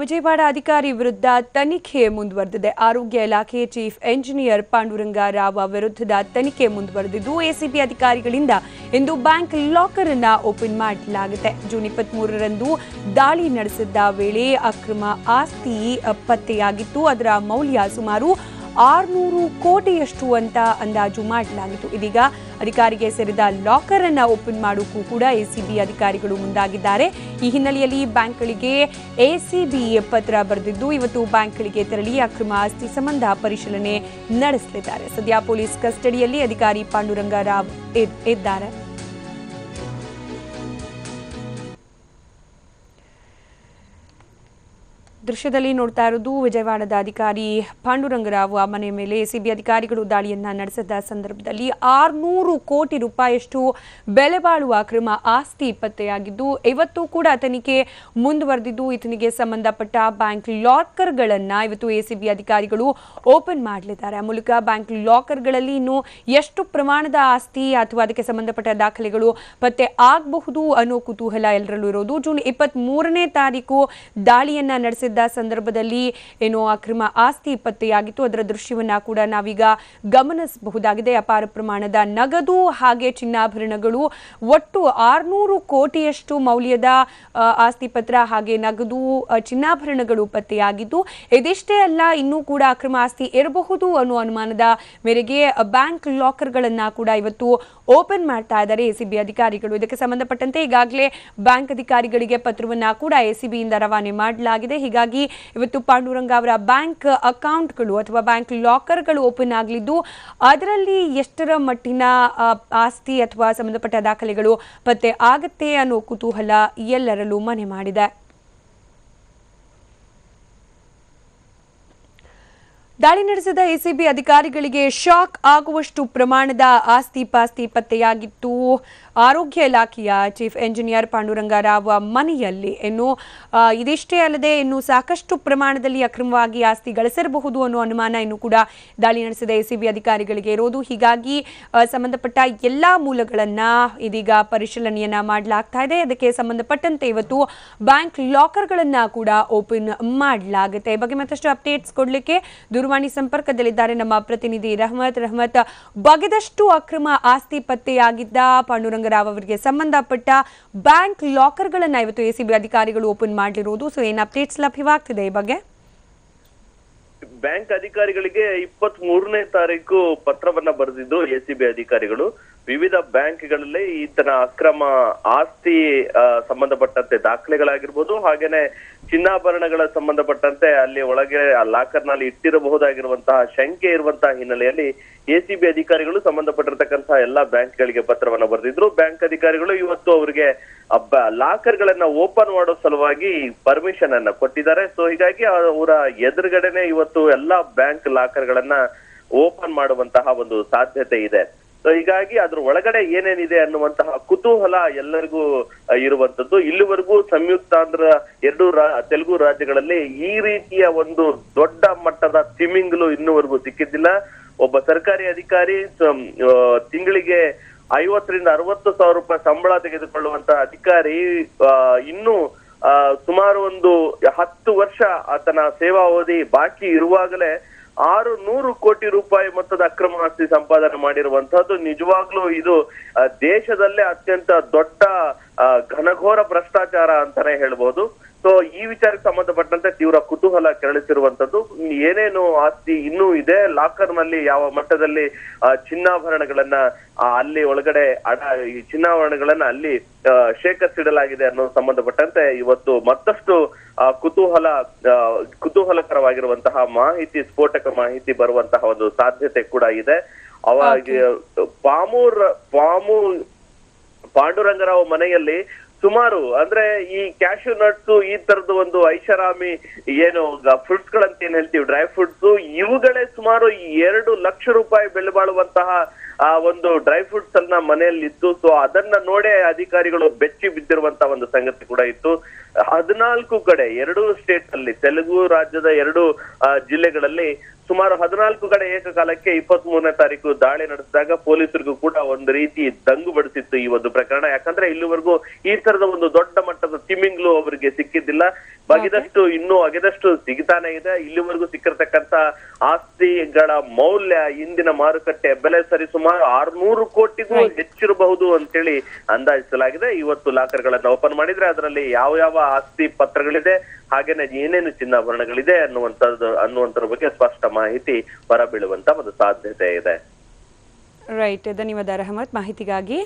ವಿಜಯವಾಡ ಅಧಿಕಾರಿ ವಿರುದ್ಧ ತನಿಖೆ ಮುಂದುವರೆದಿದೆ. ಆರೋಗ್ಯ ಇಲಾಖೆ ಚೀಫ್ ಎಂಜಿನಿಯರ್ ಪಾಂಡುರಂಗ ರಾವ್ ವಿರುದ್ಧದ ತನಿಖೆ ಮುಂದುವರೆದಿದ್ದು, ಎಸಿಬಿ ಅಧಿಕಾರಿಗಳಿಂದ ಇಂದು ಬ್ಯಾಂಕ್ ಲಾಕರ್ ಅನ್ನ ಓಪನ್ ಮಾಡಲಾಗಿದೆ. ಜೂನ್ ಇಪ್ಪತ್ತ್ ಮೂರರಂದು ದಾಳಿ ನಡೆಸಿದ್ದ ವೇಳೆ ಅಕ್ರಮ ಆಸ್ತಿ ಪತ್ತೆಯಾಗಿತ್ತು. ಅದರ ಮೌಲ್ಯ ಸುಮಾರು ಆರ್ನೂರು ಕೋಟಿಯಷ್ಟು ಅಂತ ಅಂದಾಜು ಮಾಡಲಾಗಿತ್ತು. ಇದೀಗ ಅಧಿಕಾರಿಗೆ ಸೇರಿದ ಲಾಕರ್ ಅನ್ನ ಓಪನ್ ಮಾಡೋಕ್ಕೂ ಕೂಡ ಎಸಿಬಿ ಅಧಿಕಾರಿಗಳು ಮುಂದಾಗಿದ್ದಾರೆ. ಈ ಹಿನ್ನೆಲೆಯಲ್ಲಿ ಬ್ಯಾಂಕ್ಗಳಿಗೆ ಎಸಿಬಿ ಪತ್ರ ಬರೆದಿದ್ದು, ಇವತ್ತು ಬ್ಯಾಂಕ್ಗಳಿಗೆ ತೆರಳಿ ಅಕ್ರಮ ಆಸ್ತಿ ಸಂಬಂಧ ಪರಿಶೀಲನೆ ನಡೆಸಲಿದ್ದಾರೆ. ಸದ್ಯ ಪೊಲೀಸ್ ಕಸ್ಟಡಿಯಲ್ಲಿ ಅಧಿಕಾರಿ ಪಾಂಡುರಂಗ ರಾವ್ ಇದ್- ಇದ್ದಾರೆ. ದೃಶ್ಯದಲ್ಲಿ ನೋಡ್ತಾ ಇರೋದು ವಿಜಯವಾಡದ ಅಧಿಕಾರಿ ಪಾಂಡುರಂಗರಾವ್. ಆ ಮನೆ ಮೇಲೆ ಸಿಬಿ ಅಧಿಕಾರಿಗಳು ದಾಳಿಯನ್ನ ನಡೆಸಿದ ಸಂದರ್ಭದಲ್ಲಿ ಆರ್ನೂರು ಕೋಟಿ ರೂಪಾಯಿಯಷ್ಟು ಬೆಲೆ ಬಾಳುವ ಅಕ್ರಮ ಆಸ್ತಿ ಪತ್ತೆಯಾಗಿದ್ದು, ಇವತ್ತು ಕೂಡ ತನಿಖೆ ಮುಂದುವರೆದಿದ್ದು, ಈತನಿಗೆ ಸಂಬಂಧಪಟ್ಟ ಬ್ಯಾಂಕ್ ಲಾಕರ್ಗಳನ್ನ ಇವತ್ತು ಎಸಿಬಿ ಅಧಿಕಾರಿಗಳು ಓಪನ್ ಮಾಡಲಿದ್ದಾರೆ. ಆ ಮೂಲಕ ಬ್ಯಾಂಕ್ ಲಾಕರ್ಗಳಲ್ಲಿ ಇನ್ನು ಎಷ್ಟು ಪ್ರಮಾಣದ ಆಸ್ತಿ ಅಥವಾ ಅದಕ್ಕೆ ಸಂಬಂಧಪಟ್ಟ ದಾಖಲೆಗಳು ಪತ್ತೆ ಆಗಬಹುದು ಅನ್ನೋ ಕುತೂಹಲ ಎಲ್ಲರಲ್ಲೂ ಇರೋದು. ಜೂನ್ ಇಪ್ಪತ್ತ್ ಮೂರನೇ ತಾರೀಕು ದಾಳಿಯನ್ನ ನಡೆಸಿದ್ದ ಸಂದರ್ಭದಲ್ಲಿ ಏನು ಅಕ್ರಮ ಆಸ್ತಿ ಪತ್ತೆಯಾಗಿತ್ತು. ಅದರ ದೃಶ್ಯವನ್ನ ಕೂಡ ನಾವೀಗ ಗಮನಿಸಬಹುದಾಗಿದೆ. ಅಪಾರ ಪ್ರಮಾಣದ ನಗದು ಹಾಗೆ ಚಿನ್ನಾಭರಣಗಳು ಒಟ್ಟು ಆರ್ನೂರು ಕೋಟಿಯಷ್ಟು ಮೌಲ್ಯದ ಆಸ್ತಿ ಪತ್ರ ಹಾಗೆ ನಗದು ಚಿನ್ನಾಭರಣಗಳು ಪತ್ತೆಯಾಗಿದ್ದು ಇದಿಷ್ಟೇ ಅಲ್ಲ ಇನ್ನೂ ಕೂಡ ಅಕ್ರಮ ಆಸ್ತಿ ಇರಬಹುದು ಅನ್ನೋ ಅನುಮಾನದ ಮೇರೆಗೆ ಬ್ಯಾಂಕ್ ಲಾಕರ್ಗಳನ್ನು ಕೂಡ ಇವತ್ತು ಓಪನ್ ಮಾಡ್ತಾ ಇದ್ದಾರೆ ಎಸಿಬಿ ಅಧಿಕಾರಿಗಳು. ಇದಕ್ಕೆ ಸಂಬಂಧಪಟ್ಟಂತೆ ಈಗಾಗಲೇ ಬ್ಯಾಂಕ್ ಅಧಿಕಾರಿಗಳಿಗೆ ಪತ್ರವನ್ನ ಕೂಡ ಎಸಿಬಿಯಿಂದ ರವಾನೆ ಮಾಡಲಾಗಿದೆ. ಹೀಗಾಗಿ ಇವತ್ತು ಪಾಂಡುರಂಗ ಅವರ ಬ್ಯಾಂಕ್ ಅಕೌಂಟ್ಗಳು ಅಥವಾ ಬ್ಯಾಂಕ್ ಲಾಕರ್ಗಳು ಓಪನ್ ಆಗಲಿದ್ದು, ಅದರಲ್ಲಿ ಎಷ್ಟರ ಮಟ್ಟಿನ ಆಸ್ತಿ ಅಥವಾ ಸಂಬಂಧಪಟ್ಟ ದಾಖಲೆಗಳು ಪತ್ತೆ ಆಗುತ್ತೆ ಅನ್ನೋ ಕುತೂಹಲ ಎಲ್ಲರಲ್ಲೂ ಮನೆ ಮಾಡಿದೆ. ದಾಳಿ ನಡೆಸಿದ ಎಸಿಬಿ ಅಧಿಕಾರಿಗಳಿಗೆ ಶಾಕ್ ಆಗುವಷ್ಟು ಪ್ರಮಾಣದ ಆಸ್ತಿ ಪಾಸ್ತಿ ಪತ್ತೆಯಾಗಿತ್ತು. ಆರೋಗ್ಯ ಇಲಾಖೆಯ ಚೀಫ್ ಎಂಜಿನಿಯರ್ ಪಾಂಡುರಂಗ ರಾವ್ ಮನೆಯಲ್ಲಿ ಇನ್ನು ಇದಿಷ್ಟೇ ಅಲ್ಲದೆ ಇನ್ನು ಸಾಕಷ್ಟು ಪ್ರಮಾಣದಲ್ಲಿ ಅಕ್ರಮವಾಗಿ ಆಸ್ತಿ ಗಳಿಸಿರಬಹುದು ಅನ್ನೋ ಅನುಮಾನ ಇನ್ನು ಕೂಡ ದಾಳಿ ನಡೆಸಿದ ಎಸಿಬಿ ಅಧಿಕಾರಿಗಳಿಗೆ ಇರೋದು. ಹೀಗಾಗಿ ಸಂಬಂಧಪಟ್ಟ ಎಲ್ಲಾ ಮೂಲಗಳನ್ನ ಇದೀಗ ಪರಿಶೀಲನೆಯನ್ನ ಮಾಡಲಾಗ್ತಾ ಇದೆ. ಅದಕ್ಕೆ ಸಂಬಂಧಪಟ್ಟಂತೆ ಇವತ್ತು ಬ್ಯಾಂಕ್ ಲಾಕರ್ಗಳನ್ನ ಕೂಡ ಓಪನ್ ಮಾಡಲಾಗುತ್ತೆ. ಬಗ್ಗೆ ಮತ್ತಷ್ಟು ಅಪ್ಡೇಟ್ಸ್ ಕೊಡಲಿಕ್ಕೆ ದೂರವಾಣಿ ಸಂಪರ್ಕದಲ್ಲಿದ್ದಾರೆ ನಮ್ಮ ಪ್ರತಿನಿಧಿ ರಹಮತ್. ರಹಮತ್, ಬಗೆದಷ್ಟು ಅಕ್ರಮ ಆಸ್ತಿ ಪತ್ತೆಯಾಗಿದ್ದ ಪಾಂಡುರಂಗರಾವ್ ಅವರಿಗೆ ಸಂಬಂಧಪಟ್ಟ ಬ್ಯಾಂಕ್ ಲಾಕರ್ಗಳನ್ನು ಇವತ್ತು ಎಸಿಬಿ ಅಧಿಕಾರಿಗಳು ಓಪನ್ ಮಾಡಲಿರುವುದು ಸೊ ಏನ್ ಅಪ್ಡೇಟ್ಸ್ ಲಭ್ಯವಾಗ್ತಿದೆ ಈ ಬಗ್ಗೆ? ಬ್ಯಾಂಕ್ ಅಧಿಕಾರಿಗಳಿಗೆ ಇಪ್ಪತ್ತ್ ಮೂರನೇ ತಾರೀಕು ಪತ್ರವನ್ನ ಬರೆದಿದ್ದು ಎಸಿಬಿ ಅಧಿಕಾರಿಗಳು. ವಿವಿಧ ಬ್ಯಾಂಕ್ಗಳಲ್ಲಿ ಈತನ ಅಕ್ರಮ ಆಸ್ತಿ ಸಂಬಂಧಪಟ್ಟಂತೆ ದಾಖಲೆಗಳಾಗಿರ್ಬೋದು, ಹಾಗೇನೆ ಚಿನ್ನಾಭರಣಗಳ ಸಂಬಂಧಪಟ್ಟಂತೆ ಅಲ್ಲಿ ಒಳಗೆ ಆ ಲಾಕರ್ನಲ್ಲಿ ಇಟ್ಟಿರಬಹುದಾಗಿರುವಂತಹ ಶಂಕೆ ಇರುವಂತಹ ಹಿನ್ನೆಲೆಯಲ್ಲಿ ಎಸಿಬಿ ಅಧಿಕಾರಿಗಳು ಸಂಬಂಧಪಟ್ಟಿರತಕ್ಕಂತಹ ಎಲ್ಲಾ ಬ್ಯಾಂಕ್ಗಳಿಗೆ ಪತ್ರವನ್ನ ಬರೆದಿದ್ರು. ಬ್ಯಾಂಕ್ ಅಧಿಕಾರಿಗಳು ಇವತ್ತು ಅವರಿಗೆ ಲಾಕರ್ ಗಳನ್ನ ಓಪನ್ ಮಾಡೋ ಸಲುವಾಗಿ ಪರ್ಮಿಷನ್ ಅನ್ನ ಕೊಟ್ಟಿದ್ದಾರೆ. ಸೊ, ಹೀಗಾಗಿ ಅವರ ಎದುರುಗಡೆನೆ ಇವತ್ತು ಎಲ್ಲಾ ಬ್ಯಾಂಕ್ ಲಾಕರ್ ಗಳನ್ನ ಓಪನ್ ಮಾಡುವಂತಹ ಒಂದು ಸಾಧ್ಯತೆ ಇದೆ. ಸೊ ಹೀಗಾಗಿ ಅದ್ರ ಒಳಗಡೆ ಏನೇನಿದೆ ಅನ್ನುವಂತಹ ಕುತೂಹಲ ಎಲ್ಲರಿಗೂ ಇರುವಂತದ್ದು ಇಲ್ಲಿವರೆಗೂ ಸಂಯುಕ್ತಾಂಧ್ರ ಎರಡು ತೆಲುಗು ರಾಜ್ಯಗಳಲ್ಲಿ ಈ ರೀತಿಯ ಒಂದು ದೊಡ್ಡ ಮಟ್ಟದ ತಿಮ್ಮಿಂಗ್ಲು ಇನ್ನುವರೆಗೂ ಸಿಕ್ಕಿದ್ದಿಲ್ಲ. ಒಬ್ಬ ಸರ್ಕಾರಿ ಅಧಿಕಾರಿ ತಿಂಗಳಿಗೆ ಐವತ್ತರಿಂದ ಅರವತ್ತು ಸಾವಿರ ರೂಪಾಯಿ ಸಂಬಳ ತೆಗೆದುಕೊಳ್ಳುವಂತ ಅಧಿಕಾರಿ ಆ, ಇನ್ನು ಸುಮಾರು ಒಂದು ಹತ್ತು ವರ್ಷ ಆತನ ಸೇವಾವಧಿ ಬಾಕಿ ಇರುವಾಗಲೇ ಆರು ನೂರು ಕೋಟಿ ರೂಪಾಯಿ ಮೊತ್ತದ ಅಕ್ರಮ ಆಸ್ತಿ ಸಂಪಾದನೆ ಮಾಡಿರುವಂತಹದ್ದು ನಿಜವಾಗ್ಲೂ ಇದು ದೇಶದಲ್ಲೇ ಅತ್ಯಂತ ದೊಡ್ಡ ಘನಘೋರ ಭ್ರಷ್ಟಾಚಾರ ಅಂತಾನೆ ಹೇಳ್ಬೋದು. ಸೊ ಈ ವಿಚಾರಕ್ಕೆ ಸಂಬಂಧಪಟ್ಟಂತೆ ತೀವ್ರ ಕುತೂಹಲ ಕೆರಳಿಸಿರುವಂತದ್ದು. ಏನೇನು ಆಸ್ತಿ ಇನ್ನೂ ಇದೆ? ಲಾಕರ್ನಲ್ಲಿ ಯಾವ ಮಟ್ಟದಲ್ಲಿ ಚಿನ್ನಾಭರಣಗಳನ್ನ ಅಲ್ಲಿ ಒಳಗಡೆ ಅಡ, ಈ ಚಿನ್ನಾಭರಣಗಳನ್ನ ಅಲ್ಲಿ ಶೇಖರಿಸಿಡಲಾಗಿದೆ ಅನ್ನೋ ಸಂಬಂಧಪಟ್ಟಂತೆ ಇವತ್ತು ಮತ್ತಷ್ಟು ಕುತೂಹಲ ಕುತೂಹಲಕರವಾಗಿರುವಂತಹ ಮಾಹಿತಿ ಸ್ಫೋಟಕ ಮಾಹಿತಿ ಬರುವಂತಹ ಒಂದು ಸಾಧ್ಯತೆ ಕೂಡ ಇದೆ. ಅವಾಗ ಪಾಮೂರ್ ಪಾಮು ಪಾಂಡುರಂಗರಾವ್ ಮನೆಯಲ್ಲಿ ಸುಮಾರು, ಅಂದ್ರೆ ಈ ಕ್ಯಾಶ್ಯೂ ನಟ್ಸ್ ಈ ತರದ ಒಂದು ಐಷಾರಾಮಿ ಏನು ಫ್ರೂಟ್ಸ್ ಗಳಂತ ಏನ್ ಹೇಳ್ತೀವಿ ಡ್ರೈ ಫ್ರೂಟ್ಸ್ ಇವುಗಳೇ ಸುಮಾರು ಎರಡು ಲಕ್ಷ ರೂಪಾಯಿ ಬೆಲೆ ಬಾಳುವಂತಹ ಆ, ಒಂದು ಡ್ರೈ ಫ್ರೂಟ್ಸ್ ಅನ್ನ ಮನೆಯಲ್ಲಿ ಇತ್ತು ಸೊ ಅದನ್ನ ನೋಡೇ ಅಧಿಕಾರಿಗಳು ಬೆಚ್ಚಿ ಬಿದ್ದಿರುವಂತಹ ಒಂದು ಸಂಗತಿ ಕೂಡ ಇತ್ತು. ಹದಿನಾಲ್ಕು ಕಡೆ, ಎರಡು ಸ್ಟೇಟ್ ಅಲ್ಲಿ, ತೆಲುಗು ರಾಜ್ಯದ ಎರಡು ಜಿಲ್ಲೆಗಳಲ್ಲಿ ಸುಮಾರು ಹದಿನಾಲ್ಕು ಕಡೆ ಏಕಕಾಲಕ್ಕೆ ಇಪ್ಪತ್ತ್ ಮೂರನೇ ತಾರೀಕು ದಾಳಿ ನಡೆಸಿದಾಗ ಪೊಲೀಸರಿಗೂ ಕೂಡ ಒಂದು ರೀತಿ ದಂಗು ಬಡಿಸಿತ್ತು ಈ ಒಂದು ಪ್ರಕರಣ. ಯಾಕಂದ್ರೆ ಇಲ್ಲಿವರೆಗೂ ಈ ತರದ ಒಂದು ದೊಡ್ಡ ಮಟ್ಟದ ತಿಮಿಂಗ್ಲು ಅವರಿಗೆ ಸಿಕ್ಕಿದ್ದಿಲ್ಲ. ಬಗೆದಷ್ಟು ಇನ್ನೂ ಅಗೆದಷ್ಟು ಸಿಗ್ತಾನೆ ಇದೆ. ಇಲ್ಲಿವರೆಗೂ ಸಿಕ್ಕಿರ್ತಕ್ಕಂತ ಆಸ್ತಿಗಳ ಮೌಲ್ಯ ಇಂದಿನ ಮಾರುಕಟ್ಟೆ ಬೆಲೆ ಸರಿ ಸುಮಾರು ಆರ್ನೂರು ಕೋಟಿಗೂ ಹೆಚ್ಚಿರಬಹುದು ಅಂತೇಳಿ ಅಂದಾಜಿಸಲಾಗಿದೆ. ಇವತ್ತು ಲಾಕರ್ಗಳನ್ನ ಓಪನ್ ಮಾಡಿದ್ರೆ ಅದರಲ್ಲಿ ಯಾವ ಯಾವ ಆಸ್ತಿ ಪತ್ರಗಳಿದೆ ಹಾಗೇನೆ ಏನೇನು ಚಿನ್ನಾಭರಣಗಳಿದೆ ಅನ್ನುವಂಥದ್ದು, ಅನ್ನುವಂಥದ್ರ ಬಗ್ಗೆ ಸ್ಪಷ್ಟ ಮಾಹಿತಿ ಹೊರಬೀಳುವಂತ ಒಂದು ಸಾಧ್ಯತೆ ಇದೆ. ರೈಟ್ ಧನ್ಯವಾದ ರಹಮತ್. ಮಾಹಿತಿಗಾಗಿ